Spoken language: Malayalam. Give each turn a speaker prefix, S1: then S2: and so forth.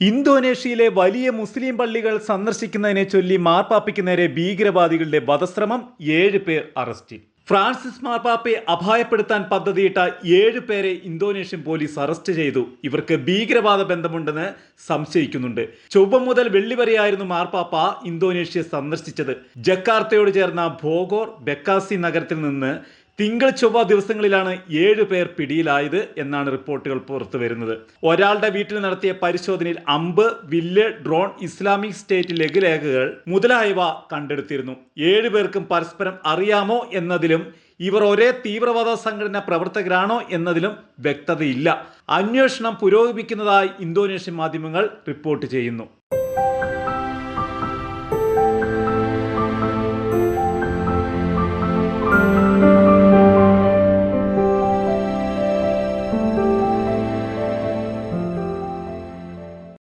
S1: ഇന്തോനേഷ്യയിലെ വലിയ മുസ്ലിം പള്ളികൾ സന്ദർശിക്കുന്നതിനെ ചൊല്ലി മാർപ്പാപ്പയ്ക്ക് നേരെ ഭീകരവാദികളുടെ വധശ്രമം ഏഴ് പേർ അറസ്റ്റിൽ ഫ്രാൻസിസ് മാർപ്പാപ്പയെ അപായപ്പെടുത്താൻ പദ്ധതിയിട്ട ഏഴ് പേരെ ഇന്തോനേഷ്യൻ പോലീസ് അറസ്റ്റ് ചെയ്തു. ഇവർക്ക് ഭീകരവാദ ബന്ധമുണ്ടെന്ന് സംശയിക്കുന്നുണ്ട്. ചൊവ്വ മുതൽ വെള്ളി വരെയായിരുന്നു മാർപ്പാപ്പ ഇന്തോനേഷ്യ സന്ദർശിച്ചത്. ജക്കാർത്തയോട് ചേർന്ന ഭോഗോർ ബെക്കാസി നഗരത്തിൽ നിന്ന് തിങ്കൾ ചൊവ്വ ദിവസങ്ങളിലാണ് ഏഴ് പേർ പിടിയിലായത് എന്നാണ് റിപ്പോർട്ടുകൾ പുറത്തു വരുന്നത്. ഒരാളുടെ വീട്ടിൽ നടത്തിയ പരിശോധനയിൽ അമ്പ് വില്ല് ഡ്രോൺ ഇസ്ലാമിക് സ്റ്റേറ്റ് ലഘുലേഖകൾ മുതലായവ കണ്ടെടുത്തിരുന്നു. ഏഴ് പേർക്കും പരസ്പരം അറിയാമോ എന്നതിലും ഇവർ ഒരേ തീവ്രവാദ സംഘടന പ്രവർത്തകരാണോ എന്നതിലും വ്യക്തതയില്ല. അന്വേഷണം പുരോഗമിക്കുന്നതായി ഇന്തോനേഷ്യൻ മാധ്യമങ്ങൾ റിപ്പോർട്ട് ചെയ്യുന്നു.